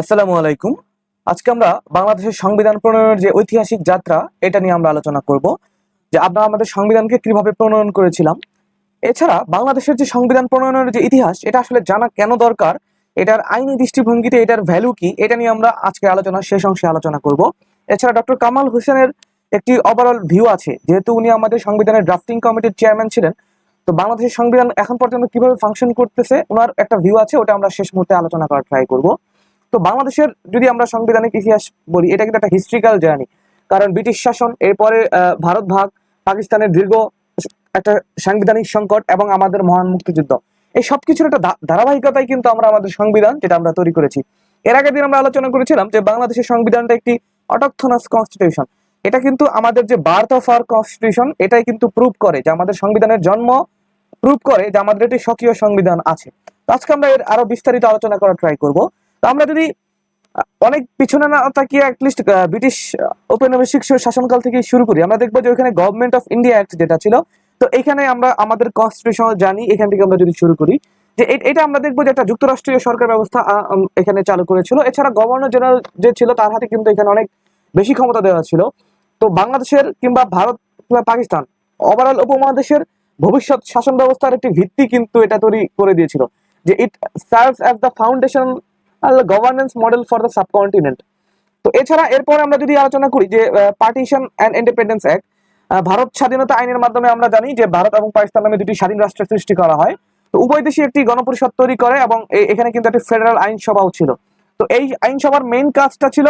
আসসালামু আলাইকুম। আজকে আমরা বাংলাদেশের সংবিধান প্রণয়নের যে ঐতিহাসিক যাত্রা, এটা নিয়ে আমরা আলোচনা করব। যে আমরা আমাদের সংবিধানকে কীভাবে প্রণয়ন করেছিলাম। এছাড়া বাংলাদেশের যে সংবিধান প্রণয়নের যে ইতিহাস, এটা আসলে জানা কেন দরকার? এটার আইনি দৃষ্টিভঙ্গিতে এটার ভ্যালু কি? এটা নিয়ে আমরা আজকে আলোচনা শেষ অংশে আলোচনা করব। এছাড়া ডক্টর কামাল হোসেনের একটি ওভারঅল ভিউ আছে। যেহেতু উনি আমাদের সংবিধানের ড্রাফটিং কমিটির চেয়ারম্যান ছিলেন, তো বাংলাদেশের সংবিধান এখন পর্যন্ত কীভাবে ফাংশন করতেছে, ওনার একটা ভিউ আছে, ওটা আমরা শেষ মুহূর্তে আলোচনা করার ট্রাই করব। তো বাংলাদেশের যদি আমরা সাংবিধানিক ইতিহাস বলি, এটা কিন্তু একটা হিস্ট্রিক্যাল জার্নি কারণ ব্রিটিশ শাসন, এরপরে ভারত ভাগ, পাকিস্তানের দীর্ঘ একটা সাংবিধানিক সংকট এবং আমাদের মহান মুক্তিযুদ্ধ। এই সবকিছুর একটা ধা- ধারাবাহিকতায় কিন্তু আমরা আমাদের সংবিধান যেটা আমরা তৈরি করেছি। এর আগের দিন আমরা আলোচনা করেছিলাম যে বাংলাদেশের সংবিধানটা একটি অটকথনাস কনস্টিটিউশন এটা কিন্তু আমাদের যে বার্থ অফ আর কনস্টিটিউশন এটাই কিন্তু প্রুভ করে যে আমাদের সংবিধানের জন্ম প্রুভ করে যে আমাদের একটি স্বকীয় সংবিধান আছে। আজকে আমরা এর আরও বিস্তারিত আলোচনা করার ট্রাই করব। তো আমরা যদি অনেক পিছনে না তাকিয়ে অ্যাটলিস্ট ব্রিটিশ ঔপনিবেশিক শাসনকাল থেকে শুরু করি। আমরা দেখব যে ওখানে গভর্নমেন্ট অফ ইন্ডিয়া অ্যাক্ট যেটা ছিল, তো এখানে আমরা আমাদের কনস্টিটিউশনাল জানি, এখান থেকে আমরা যদি শুরু করি, যে এটা আমরা দেখব যে একটা যুক্তরাষ্ট্রীয় সরকার ব্যবস্থা এখানে চালু করেছিল। এছাড়া গভর্নর জেনারেল যে ছিল, তার হাতে কিন্তু এখানে অনেক বেশি ক্ষমতা দেওয়া ছিল। তো বাংলাদেশের কিংবা ভারত কিংবা পাকিস্তান ওভারঅল উপমহাদেশের ভবিষ্যৎ শাসন ব্যবস্থার একটি ভিত্তি কিন্তু এটা তৈরি করে দিয়েছিল। যে it serves as the foundation governance model for the subcontinent তো এছাড়া এরপরে আমরা যদি আলোচনা করি যে partition and independence act Bharat স্বাধীনতা আইনের মাধ্যমে আমরা জানি যে, ভারত এবং পাকিস্তান নামে দুটি স্বাধীন রাষ্ট্রের সৃষ্টি করা হয়। তো উভয় দেশই একটি গণপরিষদ তৈরি করে এবং এখানে কিন্তু একটি ফেডারেল আইনসভাও ছিল। তো এই আইনসভার মেইন কাজটা ছিল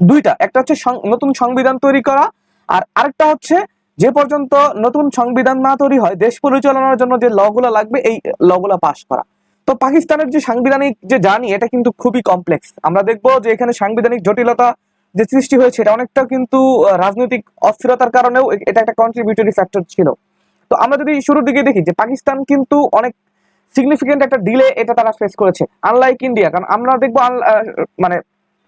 দুইটা। একটা হচ্ছে নতুন সংবিধান তৈরি করা আর আরেকটা হচ্ছে যে পর্যন্ত নতুন সংবিধান না তৈরি হয়, দেশ পরিচালনার জন্য যে লগুলো লাগবে, এই লগুলো পাশ করা। তো পাকিস্তানের যে সাংবিধানিক যে জার্নি, এটা কিন্তু খুবই কমপ্লেক্স। আমরা দেখব যে এখানে সাংবিধানিক জটিলতা যে সৃষ্টি হয়েছে, এটা অনেকটা কিন্তু রাজনৈতিক অস্থিরতার কারণেও এটা একটা কন্ট্রিবিউটরি ফ্যাক্টর ছিল। তো আমরা যদি শুরুর দিকে দেখি যে পাকিস্তান কিন্তু অনেক সিগনিফিকেন্ট একটা ডিলে এটা তারা ফেস করেছে আনলাইক ইন্ডিয়া কারণ আমরা দেখব মানে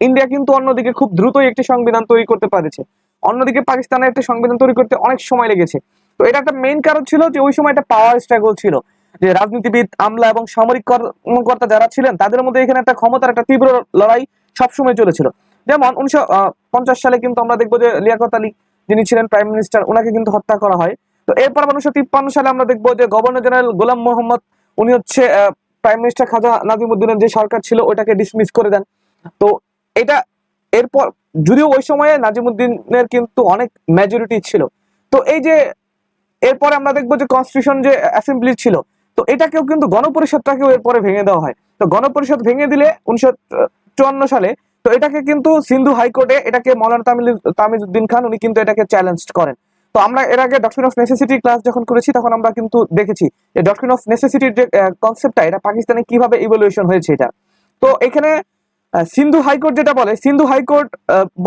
ইন্ডিয়া কিন্তু অন্যদিকে খুব দ্রুতই একটি সংবিধান তৈরি করতে পেরেছে। অন্যদিকে পাকিস্তানের একটি সংবিধান তৈরি করতে অনেক সময় লেগেছে। তো এটা একটা মেইন কারণ ছিল যে ওই সময় একটা পাওয়ার স্ট্রাগল ছিল। যে রাজনীতিবিদ, আমলা এবং সামরিক কর্মকর্তা যারা ছিলেন, তাদের মধ্যে এখানে একটা ক্ষমতার একটা তীব্র লড়াই সবসময় চলেছিল। যেমন উনিশশো পঞ্চাশ সালে কিন্তু আমরা দেখব যে লিয়াকত আলী যিনি ছিলেন প্রাইম মিনিস্টার ওনাকে কিন্তু হত্যা করা হয়। তো এরপর উনিশশো তিপ্পান্ন সালে আমরা দেখব যে গভর্নর জেনারেল গোলাম মোহাম্মদ, উনি হচ্ছে প্রাইম মিনিস্টার খাজা নাজিমুদ্দিনের যে সরকার ছিল ওটাকে ডিসমিস করে দেন। তো এটা এরপর, যদিও ওই সময়ে নাজিমুদ্দিনের কিন্তু অনেক মেজরিটি ছিল। তো এই যে, এরপরে আমরা দেখব যে কনস্টিটিউশন যে অ্যাসেম্বলি ছিল তো এটাকেও কিন্তু গণপরিষদটাকেও এরপরে ভেঙে দেওয়া হয়। তো গণপরিষদ ভেঙে দিলে উনিশশো চুয়ান্ন সালে, তো এটাকে কিন্তু সিন্ধু হাইকোর্টে, এটাকে মৌলানা তামিল, তামিজউদ্দিন খান, উনি কিন্তু এটাকে চ্যালেঞ্জ করেন। তো আমরা এর আগে ডক্টরিন অফ নেসেসিটি ক্লাস যখন করেছি, তখন আমরা কিন্তু দেখেছি যে ডক্টরিন অফ নেসেসিটির যে কনসেপ্টটা এটা পাকিস্তানে কীভাবে ইভলিউশন হয়েছে এটা। তো এখানে সিন্ধু হাইকোর্ট যেটা বলে, সিন্ধু হাইকোর্ট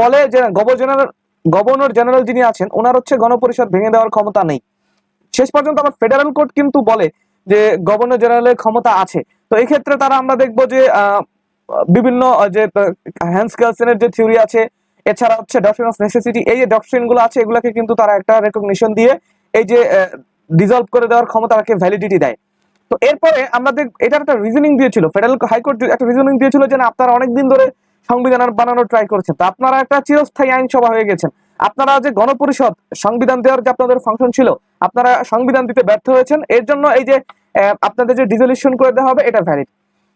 বলে যে গভর্নর গভর্নর জেনারেল যিনি আছেন, ওনার হচ্ছে গণপরিষদ ভেঙে দেওয়ার ক্ষমতা নেই। শেষ পর্যন্ত আবার ফেডারেল কোর্ট কিন্তু বলে যে গভর্নর জেনারেলের ক্ষমতা আছে। তো এই ক্ষেত্রে তারা আমরা দেখব যে বিভিন্ন যে হ্যান্স গার্লসেনের যে থিওরি আছে, এছাড়া হচ্ছে ডক্টরিন অফ নেসেসিটি এই যে ডক্টরিনগুলো আছে, এগুলোকে কিন্তু তারা একটা রেকগনিশন দিয়ে এই যে ডিজলভ করে দেওয়ার ক্ষমতাকে ভ্যালিডিটি দেয়। তো এরপরে আমরা দেখ, এটার একটা রিজনিং দিয়েছিল ফেডারেল হাইকোর্ট একটা রিজনিং দিয়েছিল যে, না, আপনারা অনেকদিন ধরে সংবিধান বানানোর ট্রাই করেছেন। তো আপনারা একটা চিরস্থায়ী আইনসভা হয়ে গেছেন। আপনারা যে গণপরিষদ সংবিধান দেওয়ার যে আপনাদের ফাংশন ছিল আপনারা সংবিধান দিতে ব্যর্থ হয়েছেন। এর জন্য এই যে আপনাদের যে ডিজলিউশন করে দেওয়া হবে, এটা ভ্যালিড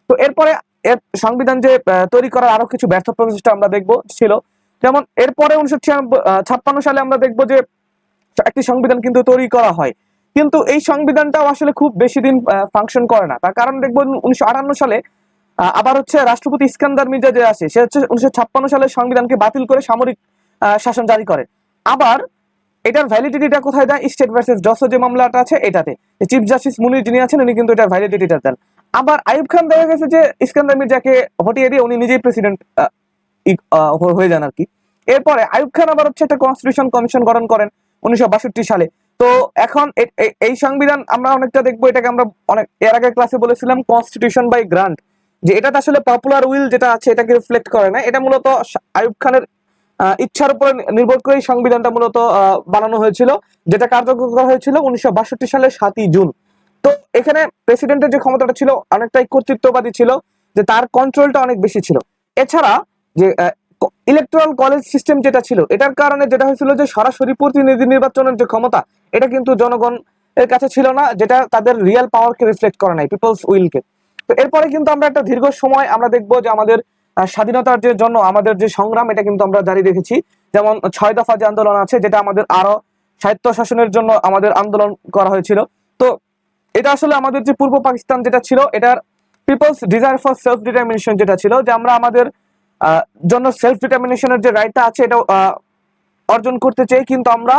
তো এরপরে এর সংবিধান যে তৈরি করার আরও কিছু ব্যর্থ প্রচেষ্টা আমরা দেখব, ছিল। যেমন, এরপরে উনিশশো ছাপ্পান্ন সালে আমরা দেখব যে, একটি সংবিধান কিন্তু তৈরি করা হয়। কিন্তু এই সংবিধানটাও আসলে খুব বেশি দিন ফাংশন করে না। তার কারণ দেখব উনিশশো আটান্ন সালে আবার হচ্ছে রাষ্ট্রপতি ইস্কান্দার মির্জা যে আছে, সে হচ্ছে উনিশশো সালের সংবিধানকে বাতিল করে সামরিক শাসন জারি করে। আবার এটার ভ্যালিডিটিটা কোথায় দেয়? স্টেট ভার্সেস ডসো যে মামলাটা আছে, এটাতে। চিফ জাস্টিস মুনির যিনি আছেন, উনি কিন্তু এটার ভ্যালিডিটিটা দেন। আবার আইব খান দেখা গেছে যে, ইস্কান্দার মির্জাকে হটিয়ে দিয়ে উনি নিজেই প্রেসিডেন্ট হয়ে যান আর কি এরপরে আইব খান আবার হচ্ছে একটা কনস্টিটিউশন কমিশন গঠন করেন উনিশশো বাষট্টি সালে। তো এখন এই সংবিধান আমরা অনেকটা দেখব, এটাকে আমরা অনেক, এর আগে ক্লাসে বলেছিলাম কনস্টিটিউশন বাই গ্রান্ট যে এটাতে আসলে পপুলার উইল যেটা আছে, এটাকে রিফ্লেক্ট করে না। এটা মূলত আইয়ুব খানের ইচ্ছার উপরে নির্ভর করে সংবিধানটা মূলত বানানো হয়েছিল, যেটা কার্যকর করা হয়েছিল উনিশশো বাষট্টি সালের সাতই জুন। তো এখানে প্রেসিডেন্টের যে ক্ষমতাটা ছিল, অনেকটাই কর্তৃত্ববাদী ছিল, যে তার কন্ট্রোলটা অনেক বেশি ছিল। এছাড়া যে ইলেকট্রাল কলেজ সিস্টেম যেটা ছিল, এটার কারণে যেটা হয়েছিল যে সরাসরি প্রতিনিধি নির্বাচনের যে ক্ষমতা, এটা কিন্তু জনগণ এর কাছে ছিল না, যেটা তাদের রিয়েল পাওয়ারকে রিফ্লেক্ট করে নাই পিপলস উইলকে তো এরপরে কিন্তু আমরা একটা দীর্ঘ সময় আমরা দেখব যে আমাদের স্বাধীনতার যে জন্য আমাদের যে সংগ্রাম, এটা কিন্তু আমরা জারি রেখেছি। যেমন ছয় দফা যে আন্দোলন আছে, যেটা আমাদের আরও সাহিত্য শাসনের জন্য আমাদের আন্দোলন করা হয়েছিল। তো এটা আসলে আমাদের যে পূর্ব পাকিস্তান যেটা ছিল, এটার people's desire for self determination যেটা ছিল, যে আমরা আমাদের জন্য সেলফ ডিটারমিনেশনের যে রাইটটা আছে এটা অর্জন করতে চাই কিন্তু আমরা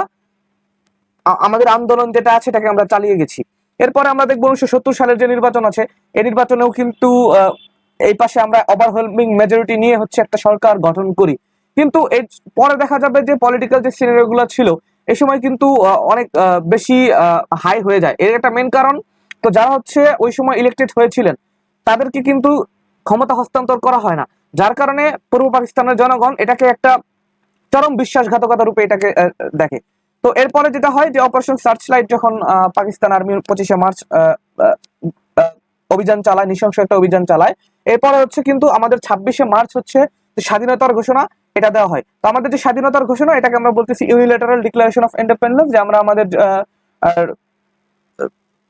আমাদের আন্দোলন যেটা আছে, এটাকে আমরা চালিয়ে গেছি। এরপরে আমরা দেখব উনিশশো সত্তর সালের যে নির্বাচন আছে এই নির্বাচনেও কিন্তু এই পাশে আমরা ওভারওয়েলমিং মেজরিটি নিয়ে হচ্ছে একটা সরকার গঠন করি। কিন্তু এর পরে দেখা যাবে যে পলিটিক্যাল যে সিনারিও গুলো ছিল এই সময় কিন্তু অনেক বেশি হাই হয়ে যায়। এর একটা মেন কারণ, তো যারা হচ্ছে ওই সময় ইলেক্টেড হয়েছিলেন, তাদেরকে কিন্তু ক্ষমতা হস্তান্তর করা হয় না। যার কারণে পূর্ব পাকিস্তানের জনগণ এটাকে একটা চরম বিশ্বাসঘাতকতা রূপে এটাকে দেখে। তো এরপরে যেটা হয় যে অপারেশন সার্চ লাইট যখন পাকিস্তান আর্মি পঁচিশে মার্চ অভিযান চালায়, নৃশংস একটা অভিযান চালায় এরপরে হচ্ছে কিন্তু আমাদের ছাব্বিশে মার্চ হচ্ছে স্বাধীনতার ঘোষণা, এটা দেওয়া হয়। তো আমাদের যে স্বাধীনতার ঘোষণা, এটাকে আমরা বলতেছি ইউনিলেটারাল ডিক্লারেশন অফ ইন্ডিপেন্ডেন্স যে আমরা আমাদের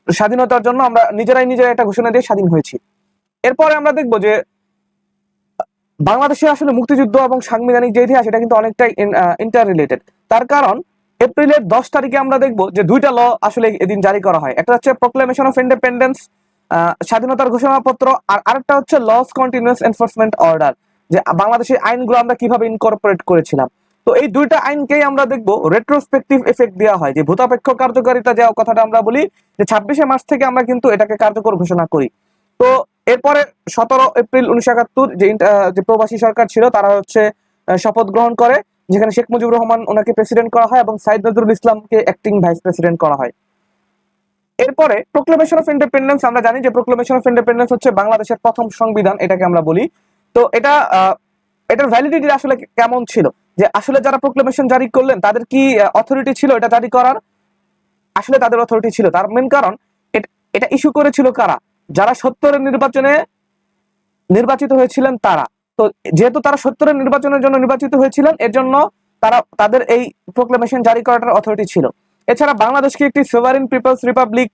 স্বাধীনতার জন্য আমরা নিজেরাই নিজেরাই একটা ঘোষণা দিয়ে স্বাধীন হয়েছি। এরপরে আমরা দেখব যে বাংলাদেশে আসলে মুক্তিযুদ্ধ এবং সাংবিধানিক যে ইতিহাস, এটা কিন্তু অনেকটাই ইন্টার রিলেটেড তার কারণ, এপ্রিলের দশ তারিখে আমরা দেখব যে দুইটা ল আসলে এদিন জারি করা হয়। একটা হচ্ছে প্রোক্লেমেশন অফ ইন্ডিপেন্ডেন্স স্বাধীনতার ঘোষণাপত্র আর আরেকটা হচ্ছে লস কন্টিনিউয়াস এনফোর্সমেন্ট অর্ডার যে বাংলাদেশের আইনগুলো আমরা কীভাবে ইনকর্পোরেট করেছিলাম। তো এই দুইটা আইনকেই আমরা দেখব। রেট্রোস্পেক্টিভ এফেক্ট দেওয়া হয়, যে ভূতাপেক্ষ কার্যকারিতা যে কথাটা আমরা বলি, যে ছাব্বিশে মার্চ থেকে আমরা কিন্তু এটাকে কার্যকর ঘোষণা করি। তো এরপরে সতেরো এপ্রিল উনিশশো একাত্তর যে যে প্রবাসী সরকার ছিল, তারা হচ্ছে শপথ গ্রহণ করে, যেখানে শেখ মুজিবুর রহমান ওনাকে প্রেসিডেন্ট করা হয় এবং সাইদ নজরুল ইসলামকে অ্যাক্টিং ভাইস প্রেসিডেন্ট করা হয়। এরপরে প্রোক্লেমেশন অফ ইন্ডিপেন্ডেন্স আমরা জানি যে প্রোক্লেমেশন অফ ইন্ডিপেন্ডেন্স হচ্ছে বাংলাদেশের প্রথম সংবিধান, এটাকে আমরা বলি। তো এটা এটার ভ্যালিডিটি আসলে কেমন ছিল? যে আসলে যারা প্রোক্লেমেশন জারি করলেন, তাদের কি অথরিটি ছিল এটা জারি করার? আসলে তাদের অথরিটি ছিল। তার মেন কারণ, এটা ইস্যু করেছিল কারা? যারা সত্তরের নির্বাচনে নির্বাচিত হয়েছিলেন তারা। তো যেহেতু তারা সত্তরের নির্বাচনের জন্য নির্বাচিত হয়েছিলেন এর জন্য তারা, তাদের এই প্রোক্লেমেশন জারি করাটার অথরিটি ছিল। এছাড়া বাংলাদেশকে একটি সোভারিন পিপলস রিপাবলিক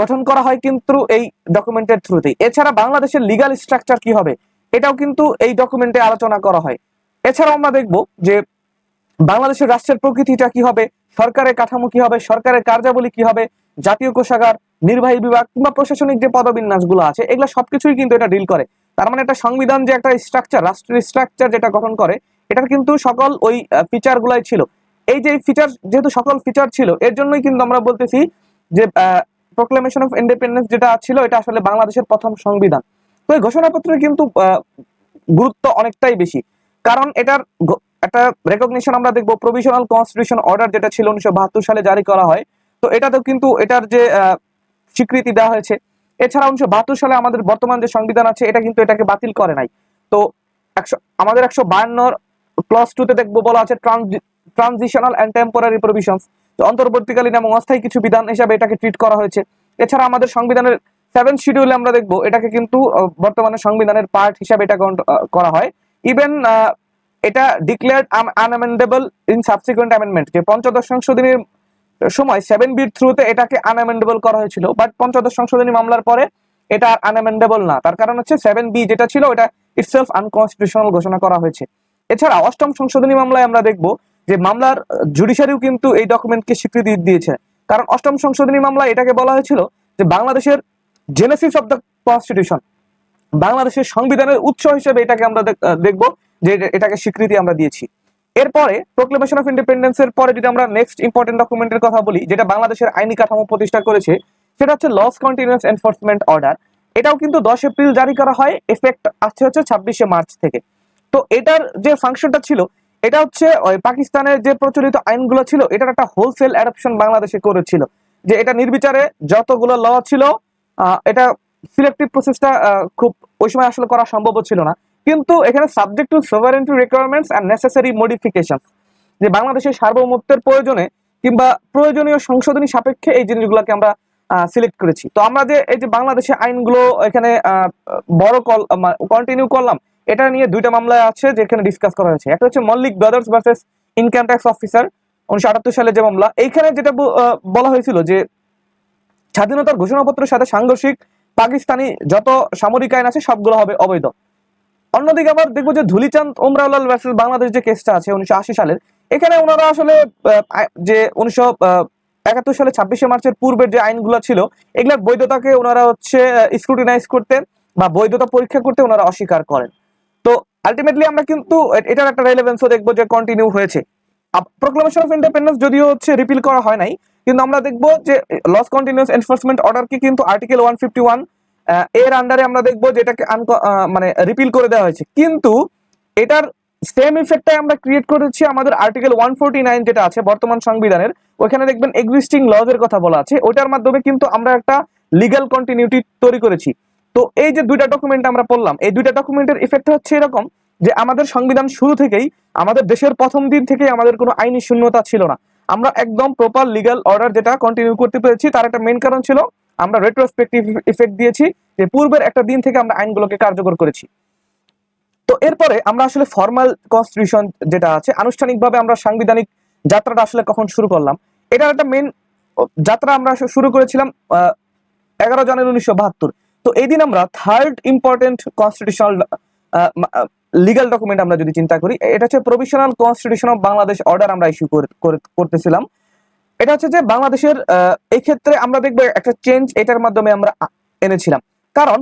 গঠন করা হয় কিন্তু এই ডকুমেন্টের থ্রুতেই এছাড়া বাংলাদেশের লিগাল স্ট্রাকচার কি হবে, এটাও কিন্তু এই ডকুমেন্টে আলোচনা করা হয়। এছাড়াও আমরা দেখব যে বাংলাদেশের রাষ্ট্রের প্রকৃতিটা কি হবে, সরকারের কাঠামো কি হবে, সরকারের কার্যাবলী কি হবে, জাতীয় কোষাগার, নির্বাহী বিভাগ কিংবা প্রশাসনিক যে পদবিন্যাসগুলো আছে, এগুলো সবকিছুই কিন্তু এটা ডিল করে। তার মানে একটা সংবিধান যে একটা স্ট্রাকচার রাষ্ট্রের স্ট্রাকচার যেটা গঠন করে, এটার কিন্তু সকল ওই ফিচার গুলাই ছিল। এই যে ফিচার যেহেতু সকল ফিচার ছিল, এর জন্যই কিন্তু আমরা বলতেছি যে প্রোক্লেমেশন অফ ইন্ডিপেন্ডেন্স যেটা ছিল, এটা আসলে বাংলাদেশের প্রথম সংবিধান। তো এই ঘোষণাপত্রের কিন্তু গুরুত্ব অনেকটাই বেশি। কারণ এটার একটা রেকগনিশন আমরা দেখব প্রভিশনাল কনস্টিটিউশন অর্ডার যেটা ছিল উনিশশো বাহাত্তর সালে জারি করা হয়। তো এটাতেও কিন্তু, এটার যে স্বীকৃতি দেওয়া হয়েছে। এছাড়া উনিশশো বাহাত্তর সালে আমাদের বর্তমান যে সংবিধান আছে, এটা কিন্তু এটাকে বাতিল করে নাই। তো একশো, আমাদের একশো বায়ান্নর ক্লস টুতে দেখব বলা আছে ট্রানজিশনাল অ্যান্ড টেম্পোরারি প্রভিশনস অন্তর্বর্তীকালীন এবং অস্থায়ী কিছু বিধান হিসাবে এটাকে ট্রিট করা হয়েছে। এছাড়া আমাদের সংবিধানের সেভেন শিডিউলে আমরা দেখব, এটাকে কিন্তু বর্তমানে সংবিধানের পার্ট হিসাবে এটা করা হয়। ইভেন এটা declared unamendable in subsequent amendment যে পঞ্চদশ সংশোধনীর সময় সেভেন বির থ্রুতে এটাকে আনঅ্যামেন্ডেবল করা হয়েছিল বাট পঞ্চদশ সংশোধনী মামলার পরে এটা আর আনঅ্যামেন্ডেবল না। তার কারণ হচ্ছে সেভেন বি যেটা ছিল এটা ইটসেলফ আনকনস্টিটিউশনাল ঘোষণা করা হয়েছে। এছাড়া অষ্টম সংশোধনী মামলায় আমরা দেখব যে মামলার জুডিশিয়ারিও কিন্তু এই ডকুমেন্টকে স্বীকৃতি দিয়েছে। কারণ অষ্টম সংশোধনী মামলা এটাকে বলা হয়েছিল যে বাংলাদেশের জেনেসিস অফ দ্য কনস্টিটিউশন বাংলাদেশের সংবিধানের উৎস হিসেবে এটাকে আমরা দেখ- দেখব যে এটাকে স্বীকৃতি আমরা দিয়েছি। এরপরে প্রোক্লেমেশন অফ ইন্ডিপেন্ডেন্স এর পরে যদি আমরা নেক্সট ইম্পর্টেন্ট ডকুমেন্টের কথা বলি, যেটা বাংলাদেশের আইনি কাঠামো প্রতিষ্ঠা করেছে, সেটা হচ্ছে লস কন্টিনিউয়াস এনফোর্সমেন্ট অর্ডার এটাও কিন্তু দশ এপ্রিল জারি করা হয় এফেক্ট আসছে হচ্ছে ছাব্বিশে মার্চ থেকে। তো এটার যে ফাংশনটা ছিল এটা হচ্ছে, ওই পাকিস্তানের যে প্রচলিত আইনগুলো ছিল, এটার একটা হোলসেল অ্যাডাপশন বাংলাদেশে করেছিল। যে এটা নির্বিচারে যতগুলো ল ছিল এটা সিলেক্টিভ প্রসেসটা খুব ওই সময় আসলে করা সম্ভব ছিল না। কিন্তু এখানে subject to sovereignty requirements and necessary modification যে বাংলাদেশের সার্বভৌমত্বের প্রয়োজনে কিংবা প্রয়োজনীয় সংশোধনী সাপেক্ষে এই জিনিসগুলোকে আমরা সিলেক্ট করেছি। তো আমরা যে, এই যে বাংলাদেশের আইনগুলো এখানে বড় কল কন্টিনিউ করলাম এটা নিয়ে দুইটা মামলা আছে যেখানে ডিসকাস করা হয়েছে। একটা হচ্ছে Mallick brothers versus income tax officer উনিশশো আটাত্তর সালে যে মামলা। এইখানে যেটা বলা হয়েছিল যে স্বাধীনতার ঘোষণাপত্রের সাথে সাংঘর্ষিক, পাকিস্তানি যত সামরিক আইন আছে সবগুলো হবে অবৈধ। অন্যদিকে আবার দেখব যে ধুলিচাঁদ ওমরাউলাল ভার্সেস বাংলাদেশ যে কেসটা আছে উনিশশো আশি সালের, এখানে ওনারা আসলে যে উনিশশো একাত্তর সালে ছাব্বিশে মার্চের পূর্বের যে আইনগুলো ছিল, এগুলোর বৈধতাকে ওনারা হচ্ছে স্ক্রুটিনাইজ করতে বা বৈধতা পরীক্ষা করতে ওনারা অস্বীকার করেন। তো আলটিমেটলি আমরা কিন্তু এটার একটা রেলেভেন্সও দেখব যে কন্টিনিউ হয়েছে। প্রোক্লামেশন অফ ইন্ডিপেন্ডেন্স যদিও হচ্ছে রিপিল করা হয় নাই, কিন্তু আমরা দেখব যে লস কন্টিনিউস এনফোর্সমেন্ট অর্ডারকে কিন্তু আর্টিকেল ওয়ান ফিফটি ওয়ানের আন্ডারে আমরা দেখব যে এটাকে মানে রিপিল করে দেওয়া হয়েছে। কিন্তু এটার সেম ইফেক্টটাই আমরা ক্রিয়েট করেছি আমাদের আর্টিকেল ওয়ান ফোরটি নাইন যেটা আছে, বর্তমান সংবিধানের, ওখানে দেখবেন এক্সিস্টিং লজ এর কথা বলা আছে। ওটার মাধ্যমে কিন্তু আমরা একটা লিগাল কন্টিনিউটি তৈরি করেছি। তো এই যে দুইটা ডকুমেন্ট আমরা পড়লাম, এই দুইটা ডকুমেন্টের ইফেক্ট হচ্ছে এরকম যে আমাদের সংবিধান শুরু থেকেই আমাদের দেশের প্রথম দিন থেকেই আমাদের কোনো আইনি শূন্যতা ছিল না। আমরা একদম প্রপার লিগাল অর্ডার যেটা কন্টিনিউ করতে পেরেছি, তার একটা মেন কারণ ছিল আমরা রেট্রোস্পেক্টিভ ইফেক্ট দিয়েছি যে পূর্বের একটা দিন থেকে আমরা আইনগুলোকে কার্যকর করেছি। তো এরপরে আমরা আসলে ফর্মাল কনস্টিটিউশন যেটা আছে, আনুষ্ঠানিকভাবে আমরা সাংবিধানিক যাত্রাটা আসলে কখন শুরু করলাম, এটার একটা মেন যাত্রা আমরা শুরু করেছিলাম এগারো জানুয়ারি উনিশশো বাহাত্তর। তো এই দিন আমরা third important constitutional legal document আমরা যদি চিন্তা করি এটা হচ্ছে provisional constitution of Bangladesh order আমরা ইস্যু করতেছিলাম। এটা হচ্ছে যে বাংলাদেশের আহ, এই ক্ষেত্রে আমরা দেখব একটা চেঞ্জ এটার মাধ্যমে আমরা এনেছিলাম। কারণ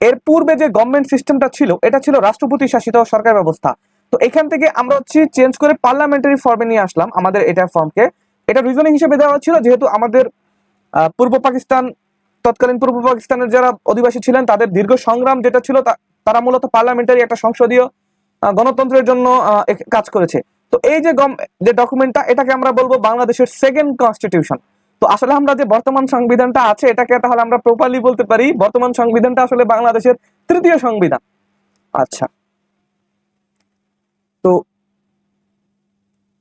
এর পূর্বে যে গভর্নমেন্ট সিস্টেমটা ছিল এটা ছিল রাষ্ট্রপতি শাসিত সরকার ব্যবস্থা। তো এখান থেকে আমরা হচ্ছে চেঞ্জ করে পার্লামেন্টারি ফর্মে নিয়ে আসলাম আমাদের এটা ফর্মকে এটা রিজনিং হিসেবে দেওয়া ছিল যেহেতু আমাদের পূর্ব পাকিস্তান তৎকালীন পূর্ব পাকিস্তানের যারা অধিবাসী ছিলেন, তাদের দীর্ঘ সংগ্রাম যেটা ছিল তারা মূলত পার্লামেন্টারি একটা সংসদীয় গণতন্ত্রের জন্য কাজ করেছে। তো এই যে গম, যে ডকুমেন্টটা এটাকে আমরা বলব বাংলাদেশের সেকেন্ড কনস্টিটিউশন তো আসলে আমরা যে বর্তমান সংবিধানটা আছে, এটাকে তাহলে আমরা প্রপারলি বলতে পারি, বর্তমান সংবিধানটা আসলে বাংলাদেশের তৃতীয় সংবিধান। আচ্ছা। তো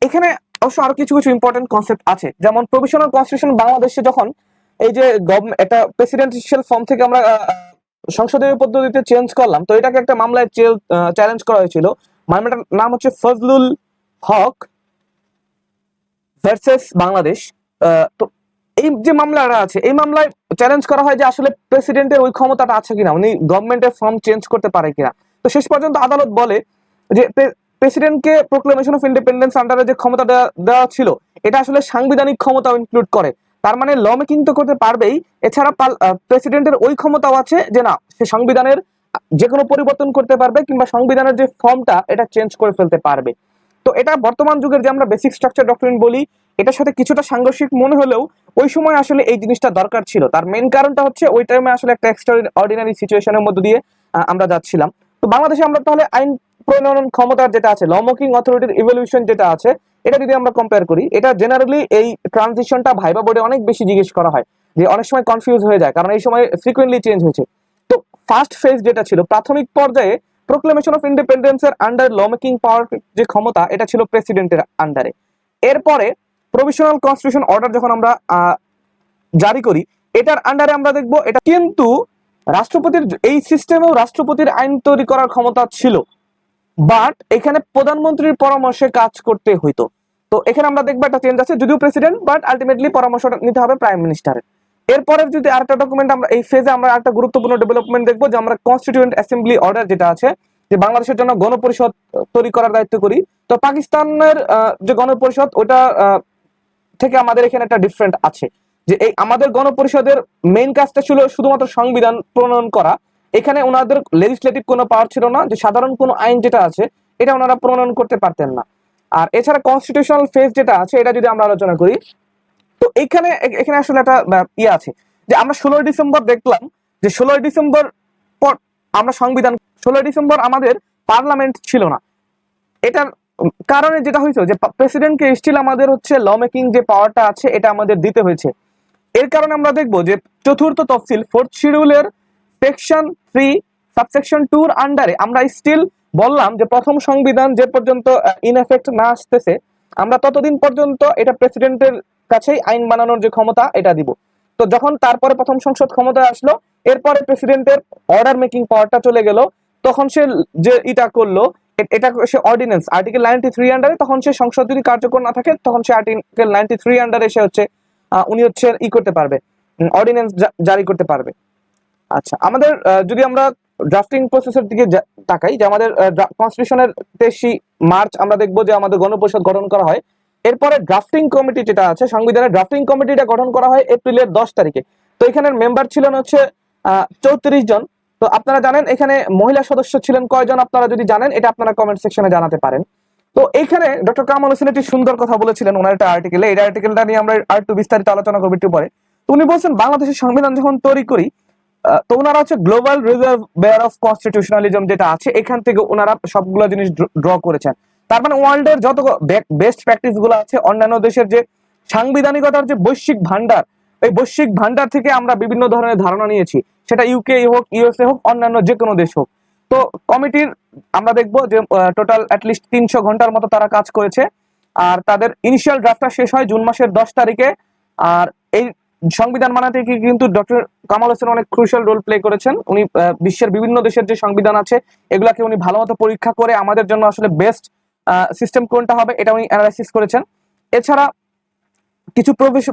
এখানে অবশ্য আরও কিছু কিছু ইম্পর্টেন্ট কনসেপ্ট আছে। যেমন প্রভিশনাল কনস্টিটিউশন বাংলাদেশে যখন এই যে একটা প্রেসিডেন্সিয়াল ফর্ম থেকে আমরা সংসদীয় পদ্ধতিতে চেঞ্জ করলাম। তো এটাকে একটা মামলায় চ্যালেঞ্জ করা হয়েছিল। মামলাটার নাম হচ্ছে ফজলুল হক ভার্সেস বাংলাদেশ। তো এই যে মামলাটা আছে, এই মামলায় চ্যালেঞ্জ করা হয় যে আসলে প্রেসিডেন্টের ওই ক্ষমতাটা আছে কিনা, উনি গভর্নমেন্টের ফর্ম চেঞ্জ করতে পারে কিনা। তো শেষ পর্যন্ত আদালত বলে যে প্রেসিডেন্টকে প্রোক্লেমেশন অফ ইন্ডিপেন্ডেন্স আন্ডারে যে ক্ষমতা দেওয়া ছিল, এটা আসলে সাংবিধানিক ক্ষমতা ইনক্লুড করে। তার মানে ল মেকিং তো করতে পারবেই। এছাড়া প্রেসিডেন্টের ওই ক্ষমতাও আছে যে না, সে সংবিধানের, যে কোনো পরিবর্তন করতে পারবে কিংবা সংবিধানের যে ফর্মটা, এটা চেঞ্জ করে ফেলতে পারবে। তো এটা বর্তমান যুগের যে আমরা বেসিক স্ট্রাকচার ডক্টরিন বলি, এটার সাথে কিছুটা সাংঘর্ষিক মনে হলেও ওই সময় আসলে এই জিনিসটা দরকার ছিল। তার মেন কারণটা হচ্ছে ওই টাইমে আসলে একটা এক্সট্রা অর্ডিনারি সিচুয়েশনের মধ্যে দিয়ে আমরা যাচ্ছিলাম। তো বাংলাদেশে আমরা তাহলে আইন প্রণয়ন ক্ষমতার যেটা আছে, ল মেকিং অথরিটির ইভলিউশন যেটা আছে এটা যদি আমরা কম্পেয়ার করি, এটা জেনারেলি এই ট্রানজিশনটা ভাইবা বোর্ডে অনেক বেশি জিজ্ঞেস করা হয় যে অনেক সময় কনফিউজ হয়ে যায়, কারণ এই সময় ফ্রিকুয়েন্টলি চেঞ্জ হয়েছে। তো ফার্স্ট ফেজ যেটা ছিল, প্রাথমিক পর্যায়ে প্রোক্লেমেশন অফ ইন্ডিপেন্ডেন্সের আন্ডার ল মেকিং পাওয়ার যে ক্ষমতা, এটা ছিল প্রেসিডেন্টের আন্ডারে এরপরে প্রভিশনাল কনস্টিটিউশন অর্ডার যখন আমরা জারি করি, এটার আন্ডারে আমরা দেখব, এটা কিন্তু রাষ্ট্রপতির, এই সিস্টেমেও রাষ্ট্রপতির আইন তৈরি করার ক্ষমতা ছিল। বাট এখানে প্রধানমন্ত্রীর পরামর্শে কাজ করতে হইতো। তো এখানে আমরা দেখব একটা চেঞ্জ আছে, যদিও প্রেসিডেন্ট বাট আলটিমেটলি পরামর্শ নিতে হবে প্রাইম মিনিস্টারের এরপরে যদি আরেকটা ডকুমেন্ট আমরা, এই ফেজে আমরা একটা গুরুত্বপূর্ণ ডেভেলপমেন্ট দেখব, যে আমরা কনস্টিটিউয়েন্ট অ্যাসেম্বলি অর্ডার যেটা আছে, যে বাংলাদেশের জন্য গণপরিষদ তৈরি করার দায়িত্ব করি। তো পাকিস্তানের যে গণপরিষদ, ওটা থেকে আমাদের এখানে একটা ডিফারেন্ট আছে। যে এই আমাদের গণপরিষদের মেইন কাজটা ছিল শুধুমাত্র সংবিধান প্রণয়ন করা এখানে ওনাদের লেজিসলেটিভ কোনো পাওয়ার ছিল না, যে সাধারণ কোনো আইন যেটা আছে, এটা ওনারা প্রণয়ন করতে পারতেন না। আর এছাড়া কনস্টিটিউশনাল ফেজ যেটা আছে, এটা যদি আমরা আলোচনা করি, তো এখানে এখানে আসলে একটা ইয়ে আছে, যে আমরা ষোলোই ডিসেম্বর দেখলাম, যে ষোলোই ডিসেম্বর পর আমরা সংবিধান, ষোলোই ডিসেম্বর আমাদের পার্লামেন্ট ছিল না। এটার কারণে যেটা হয়েছে, যে প্রেসিডেন্টকে স্টিল আমাদের হচ্ছে ল মেকিং যে পাওয়ারটা আছে, এটা আমাদের দিতে হয়েছে। এর কারণে আমরা দেখব যে চতুর্থ তফসিল ফোর্থ শিডিউলের সেকশন থ্রি সাবসেকশন টুর আন্ডারে আমরা স্টিল বললাম যে প্রথম সংবিধান যে পর্যন্ত ইন এফেক্ট না আসতেছে, আমরা ততদিন পর্যন্ত এটা প্রেসিডেন্টের কাছেই আইন বানানোর যে ক্ষমতা, এটা দিব। তো যখন তারপরে প্রথম সংসদ ক্ষমতায় আসলো, এরপরে প্রেসিডেন্টের অর্ডার মেকিং পাওয়ারটা চলে গেল, তখন সে যে এটা করল এটা সে অর্ডিন্যান্স আর্টিকেল নাইনটি থ্রি আন্ডারে তখন সে সংসদ যদি কার্যকর না থাকে, তখন সে আর্টিকেল নাইনটি থ্রি আন্ডারে সে হচ্ছে উনি হচ্ছে ই করতে পারবে অর্ডিন্যান্স জারি করতে পারবে। আচ্ছা আমাদের যদি আমরা ড্রাফটিং প্রসেসের দিকে তাকাই, যে আমাদের কনস্টিটিউশনের তেইশি মার্চ আমরা দেখব যে আমাদের গণপরিষদ গঠন করা হয়। এরপরে ড্রাফটিং কমিটি যেটা আছে, সংবিধানের ড্রাফটিং কমিটিটা গঠন করা হয় এপ্রিলের দশ তারিখে। তো এখানের মেম্বার ছিলেন হচ্ছে চৌত্রিশ জন। তো আপনারা জানেন, এখানে মহিলা সদস্য ছিলেন কয়জন আপনারা যদি জানেন, এটা আপনারা কমেন্ট সেকশনে জানাতে পারেন। তো এখানে ডক্টর কামাল হোসেন একটি সুন্দর কথা বলেছিলেন, ওনার একটা আর্টিকেলে এই আর্টিকেলটা নিয়ে আমরা আর একটু বিস্তারিত আলোচনা করব একটু পরে। তো উনি বলছেন, বাংলাদেশের সংবিধান যখন তৈরি করি তো ওনারা হচ্ছে global reservoir of constitutionalism যেটা আছে, এখান থেকে ওনারা সবগুলো জিনিস ড্র করেছেন। তার মানে ওয়ার্ল্ডের যত বেস্ট প্র্যাকটিসগুলো আছে, অন্যান্য দেশের যে সাংবিধানিকতার যে বৈশ্বিক ভান্ডার এই বৈশ্বিক ভান্ডার থেকে আমরা বিভিন্ন ধরনের ধারণা নিয়েছি। সেটা ইউকে হোক ইউএসএ হোক, অন্যান্য যে কোনো দেশ হোক। তো কমিটির আমরা দেখব যে টোটাল অ্যাটলিস্ট তিনশো ঘণ্টার মতো তারা কাজ করেছে। আর তাদের ইনিশিয়াল ড্রাফটটা শেষ হয় জুন মাসের দশ তারিখে। আর এই সংবিধান বানাতে গিয়ে কিন্তু ডক্টর কামাল হোসেন অনেক ক্রুশাল রোল প্লে করেছেন। উনি বিশ্বের বিভিন্ন দেশের যে সংবিধান আছে, এগুলাকে উনি ভালো মতো পরীক্ষা করে আমাদের জন্য আসলে বেস্ট সিস্টেম কোনটা হবে এটা উনি অ্যানালাইসিস করেছেন। এছাড়া কিছু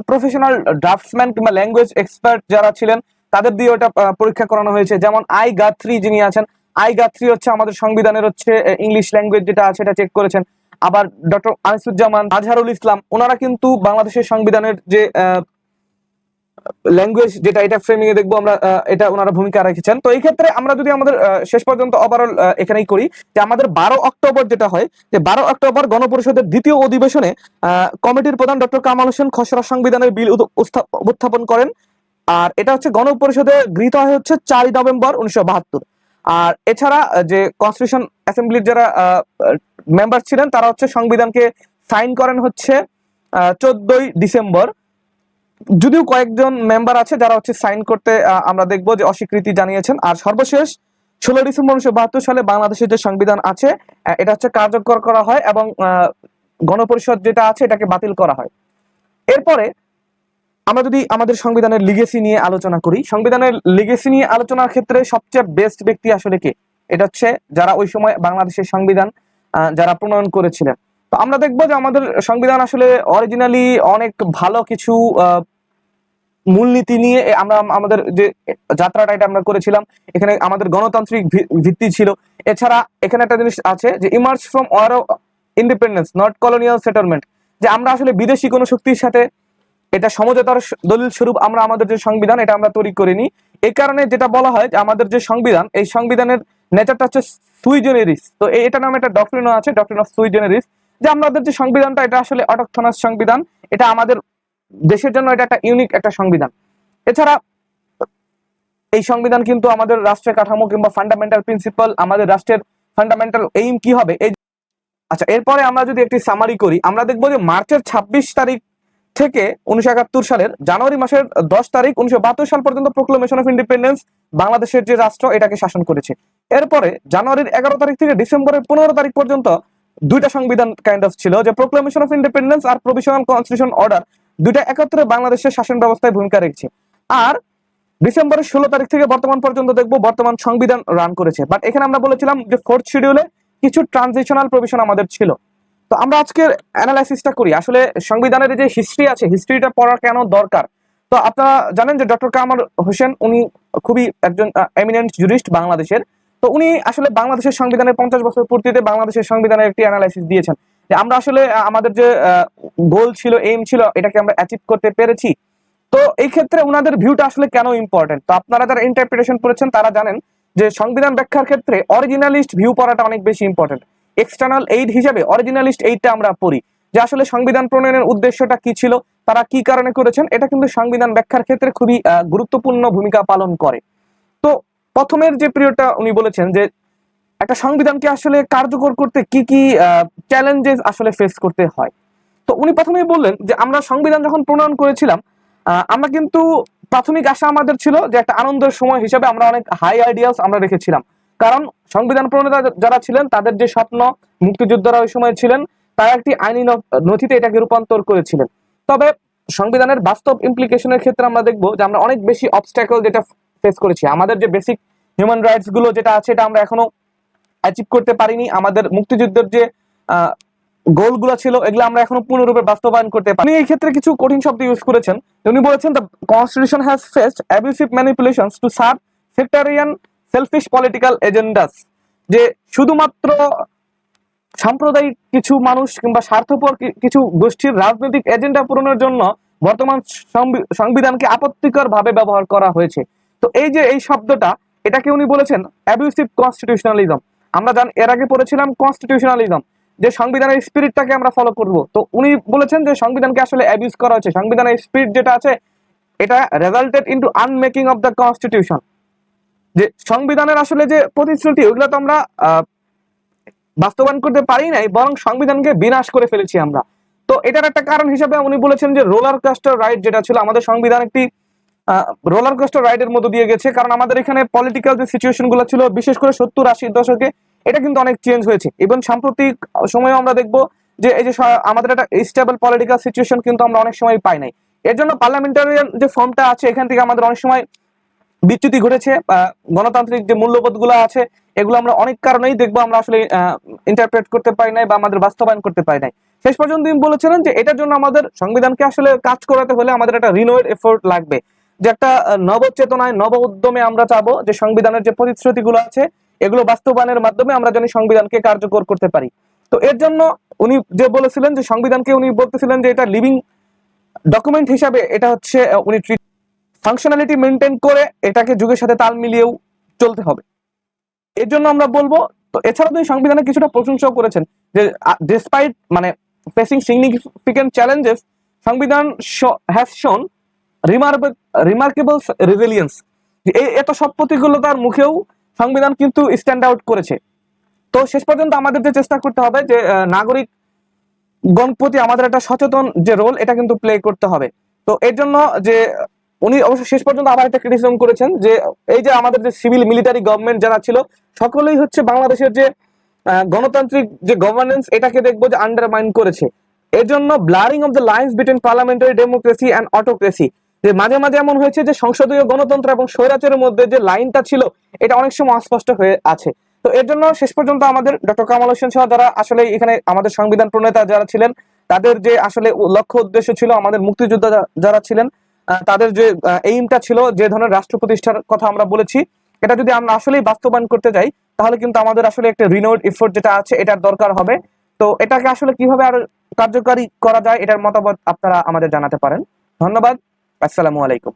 প্রফেশনাল ড্রাফটসম্যান কিংবা ল্যাঙ্গুয়েজ এক্সপার্ট যারা ছিলেন, তাদের দিয়ে ওটা পরীক্ষা করানো হয়েছে। যেমন আই গাথ্রি যিনি আছেন, আই গাথ্রি হচ্ছে আমাদের সংবিধানের হচ্ছে ইংলিশ ল্যাঙ্গুয়েজ যেটা আছে এটা চেক করেছেন। আবার ডক্টর আনিসুজ্জামান, আজহারুল ইসলাম, ওনারা কিন্তু বাংলাদেশের সংবিধানের যে ল্যাঙ্গুয়েজ যেটা, এটা ফ্রেমিং এ দেখব আমরা এটা ওনারা ভূমিকা রেখেছেন। তো এই ক্ষেত্রে আমরা যদি আমাদের শেষ পর্যন্ত ওভারঅল এখানেই করি যে আমাদের বারো অক্টোবর যেটা হয়, যে বারো অক্টোবর গণপরিষদের দ্বিতীয় অধিবেশনে কমিটির প্রধান ডক্টর কামাল হোসেন খসড়া সংবিধানের বিল উত্থাপন করেন। আর এটা হচ্ছে গণপরিষদে গৃহীত হয় হচ্ছে চারই নভেম্বর উনিশশো বাহাত্তর। আর এছাড়া যে কনস্টিটিউশন অ্যাসেম্বলির যারা মেম্বার ছিলেন, তারা হচ্ছে সংবিধানকে সাইন করেন হচ্ছে চোদ্দই ডিসেম্বর। যদিও কয়েকজন মেম্বার আছে যারা হচ্ছে সাইন করতে আমরা দেখব যে অস্বীকৃতি জানিয়েছেন। আর সর্বশেষ ষোলো ডিসেম্বর উনিশশো বাহাত্তর সালে বাংলাদেশের যে সংবিধান আছে এটা হচ্ছে কার্যকর করা হয় এবং গণপরিষদ যেটা আছে এটাকে বাতিল করা হয়। এরপরে, আমরা যদি আমাদের সংবিধানের লিগেসি নিয়ে আলোচনা করি, সংবিধানের লিগেসি নিয়ে আলোচনার ক্ষেত্রে সবচেয়ে বেস্ট ব্যক্তি আসলে কে? এটা হচ্ছে যারা ওই সময় বাংলাদেশের সংবিধান যারা প্রণয়ন করেছিলেন। আমরা দেখব যে আমাদের সংবিধান আসলে অরিজিনালি অনেক ভালো কিছু মূলনীতি নিয়ে আমরা, আমাদের যে যাত্রাটা এটা আমরা করেছিলাম, এখানে আমাদের গণতান্ত্রিক ভিত্তি ছিল। এছাড়া এখানে একটা জিনিস আছে যে emerge from war independence not colonial settlement যে আমরা আসলে বিদেশি কোনো শক্তির সাথে এটা সমঝোতার দলিল স্বরূপ আমরা আমাদের যে সংবিধান এটা আমরা তৈরি করিনি। এই কারণে যেটা বলা হয় যে আমাদের যে সংবিধান, এই সংবিধানের নেচারটা হচ্ছে সুই জেনেরিস তো এটা নামে একটা ডক্টরিনও আছে ডক্টরিন অফ সুই জেনেরিস যে আমাদের যে সংবিধানটা, এটা আসলে অটকথনাস সংবিধান, এটা আমাদের দেশের জন্য এটা একটা ইউনিক একটা সংবিধান। এছাড়া এই সংবিধান কিন্তু আমাদের রাষ্ট্রের কাঠামো কিংবা ফান্ডামেন্টাল প্রিন্সিপাল আমাদের রাষ্ট্রের ফান্ডামেন্টাল এইম কি হবে? এই আচ্ছা এরপরে আমরা যদি একটি সামারি করি, আমরা দেখব যে মার্চের ছাব্বিশ তারিখ থেকে উনিশশো একাত্তর সালের জানুয়ারি মাসের দশ তারিখ উনিশশো বাহাত্তর সাল পর্যন্ত প্রোক্লেমেশন অফ ইন্ডিপেন্ডেন্স বাংলাদেশের যে রাষ্ট্র, এটাকে শাসন করেছে। এরপরে জানুয়ারির এগারো তারিখ থেকে ডিসেম্বরের পনেরো তারিখ পর্যন্ত দুইটা সংবিধান কাইন্ড অফ ছিল যে প্রোক্লেমেশন অফ ইন্ডিপেন্ডেন্স আর প্রভিশনাল কনস্টিটিউশন অর্ডার দুইটা একত্রে বাংলাদেশের শাসন ব্যবস্থায় ভূমিকা রেখেছে। আর ডিসেম্বরের ষোলো তারিখ থেকে বর্তমান পর্যন্ত দেখব বর্তমান সংবিধান রান করেছে। বাট এখানে আমরা বলেছিলাম যে ফোর্থ শিডিউলে কিছু ট্রানজিশনাল প্রভিশন আমাদের ছিল। তো আমরা আজকের অ্যানালাইসিসটা করি। আসলে সংবিধানের যে হিস্ট্রি আছে হিস্ট্রিটা পড়া কেন দরকার? তো আপনারা জানেন যে ডক্টর কামার হোসেন, উনি খুবই একজন এমিনেন্ট জুরিস্ট বাংলাদেশের। তো উনি আসলে বাংলাদেশের সংবিধানের পঞ্চাশ বছর পূর্তিতে বাংলাদেশের সংবিধানের একটি অ্যানালাইসিস দিয়েছেন যে আমরা আসলে আমাদের যে গোল ছিল এইম ছিল, এটাকে আমরা অ্যাচিভ করতে পেরেছি। তো এই ক্ষেত্রে ওনাদের ভিউটা আসলে কেন ইম্পর্টেন্ট তো আপনারা যারা ইন্টারপ্রিটেশন করেছেন তারা জানেন যে সংবিধান ব্যাখ্যার ক্ষেত্রে অরিজিনালিস্ট ভিউ পড়াটা অনেক বেশি ইম্পর্টেন্ট এক্সটার্নাল এইড হিসেবে অরিজিনালিস্ট এইডটা আমরা পড়ি। যে আসলে সংবিধান প্রণয়নের উদ্দেশ্যটা কি ছিল, তারা কি কারণে করেছেন, এটা কিন্তু সংবিধান ব্যাখ্যার ক্ষেত্রে খুবই গুরুত্বপূর্ণ ভূমিকা পালন করে। তো প্রথমের যে পিরিয়ডটা উনি বলেছেন যে একটা সংবিধানকে আসলে কার্যকর করতে কি কি চ্যালেঞ্জেস আসলে ফেস করতে হয়। তো উনি প্রথমেই বললেন যে আমরা সংবিধান যখন প্রণয়ন করেছিলাম আমরা কিন্তু প্রাথমিক আশা আমাদের ছিল যে একটা আনন্দের সময় হিসেবে আমরা অনেক হাই আইডিয়ালস আমরা রেখেছিলাম। কারণ সংবিধান প্রণেতা যারা ছিলেন, তাদের যে স্বপ্ন, মুক্তিযোদ্ধারা ওই সময় ছিলেন, তারা একটি আইনি নথিতে এটাকে রূপান্তর করেছিলেন। তবে সংবিধানের বাস্তব ইমপ্লিকেশনের ক্ষেত্রে আমরা দেখব যে আমরা অনেক বেশি অবস্ট্যাকল যেটা ফেস করেছি। আমাদের যে বেসিক হিউম্যান রাইটসগুলো যেটা আছে, এটা আমরা এখনও অ্যাচিভ করতে পারিনি। আমাদের মুক্তিযুদ্ধের যে গোলগুলো ছিল, এগুলো আমরা এখনও পূর্ণরূপে বাস্তবায়ন করতে পারি এই ক্ষেত্রে কিছু কঠিন শব্দ ইউজ করেছেন। উনি বলেছেন the constitution has faced abusive manipulations to serve sectarian selfish political agendas যে শুধুমাত্র সাম্প্রদায়িক কিছু মানুষ কিংবা স্বার্থপর কিছু গোষ্ঠীর রাজনৈতিক এজেন্ডা পূরণের জন্য বর্তমান সংবি- সংবিধানকে আপত্তিকর ভাবে ব্যবহার করা হয়েছে। তো এই যে এই শব্দটা, এটাকে উনি বলেছেন অ্যাবিউসিভ কনস্টিটিউশনালিজম আমরা জান, এর আগে পড়েছিলাম কনস্টিটিউশনালিজম যে সংবিধানের স্পিরিটটাকে আমরা ফলো করব। তো উনি বলেছেন যে সংবিধানকে আসলে অ্যাবিউজ করা হচ্ছে। সংবিধানের স্পিরিট যেটা আছে, এটা resulted into unmaking of the constitution যে সংবিধানের আসলে যে প্রতিশ্রুতি ওগুলো তো আমরা বাস্তবায়ন করতে পারি নাই, বরং সংবিধানকে বিনাশ করে ফেলেছি আমরা। তো এটার একটা কারণ হিসেবে উনি বলেছেন যে রোলার কাস্টার রাইট যেটা ছিল, আমাদের সংবিধান একটি রোলার কোস্টার রাইডের মধ্যে দিয়ে গেছে। কারণ আমাদের এখানে পলিটিক্যাল যে সিচুয়েশনগুলো ছিল, বিশেষ করে সত্তর আশির দশকে, এটা কিন্তু অনেক চেঞ্জ হয়েছে। এবং সাম্প্রতিক সময়ে আমরা দেখব যে, এই যে আমাদের একটা স্টেবল পলিটিক্যাল সিচুয়েশন কিন্তু আমরা অনেক সময় পাই নাই। এর জন্য পার্লামেন্টারিয়ান যে ফর্মটা আছে, এখান থেকে আমাদের অনেক সময় বিচ্যুতি ঘটেছে। গণতান্ত্রিক যে মূল্যবোধগুলো আছে, এগুলো আমরা অনেক কারণেই দেখব, আমরা আসলে ইন্টারপ্রেট করতে পারি নাই বা আমাদের বাস্তবায়ন করতে পারি নাই। শেষ পর্যন্ত তিনি বলেছিলেন যে, এটার জন্য আমাদের সংবিধানকে আসলে কাজ করাতে হলে আমাদের একটা রিনোয়েড এফোর্ট লাগবে। যে একটা নব চেতনায় নব উদ্যমে আমরা চাবো, যে সংবিধানের যে প্রতিশ্রুতি গুলো আছে, এগুলো বাস্তবায়নের মাধ্যমে আমরা যেন সংবিধানকে কার্যকর করতে পারি। তো এর জন্য উনি যে বলেছিলেন যে সংবিধানকে উনি বলতেছিলেন যে এটা লিভিং ডকুমেন্ট হিসাবে এটা হচ্ছে উনি ফাংশনালিটি মেনটেন করে এটাকে যুগের সাথে তাল মিলিয়েও চলতে হবে। এর জন্য আমরা বলব, তো এছাড়া তিনি সংবিধানে কিছুটা প্রশংসাও করেছেন যে ডিসপাইট মানে ফেসিং সিগনিফিকেন্ট চ্যালেঞ্জেস সংবিধান হ্যাজ শোন রিমার্কেবল রেজিলিয়েন্স এত সব প্রতিকূলতার মুখেও সংবিধান কিন্তু স্ট্যান্ড আউট করেছে। তো শেষ পর্যন্ত আমাদের যে চেষ্টা করতে হবে যে নাগরিক গণপতি আমাদের একটা সচেতন যে রোল এটা কিন্তু প্লে করতে হবে। তো এর জন্য যে, উনি অবশ্য শেষ পর্যন্ত আবার একটা ক্রিটিসিজম করেছেন যে, এই যে আমাদের যে সিভিল মিলিটারি গভর্নমেন্ট যারা ছিল, সকলেই হচ্ছে বাংলাদেশের যে গণতান্ত্রিক যে গভর্নেন্স এটাকে দেখব যে আন্ডারমাইন করেছে। এর জন্য blurring of the lines between parliamentary democracy and autocracy যে মাঝে মাঝে এমন হয়েছে যে সংসদীয় গণতন্ত্র এবং স্বৈরাচারের মধ্যে যে লাইনটা ছিল, এটা অনেক সময় অস্পষ্ট হয়ে আছে। তো এর জন্য শেষ পর্যন্ত আমাদের ডক্টর কামাল হোসেন সহ যারা আসলে এখানে আমাদের সংবিধান প্রণেতা যারা ছিলেন, তাদের যে আসলে লক্ষ্য উদ্দেশ্য ছিল, আমাদের মুক্তিযোদ্ধা যারা ছিলেন তাদের যে এইমটা ছিল যে ধরনের রাষ্ট্র প্রতিষ্ঠার কথা আমরা বলেছি, এটা যদি আমরা আসলেই বাস্তবায়ন করতে যাই, তাহলে কিন্তু আমাদের আসলে একটা রিনোড এফোর্ট যেটা আছে, এটার দরকার হবে। তো এটাকে আসলে কীভাবে আরও কার্যকারী করা যায়, এটার মতামত আপনারা আমাদের জানাতে পারেন। ধন্যবাদ। আসসালামু আলাইকুম।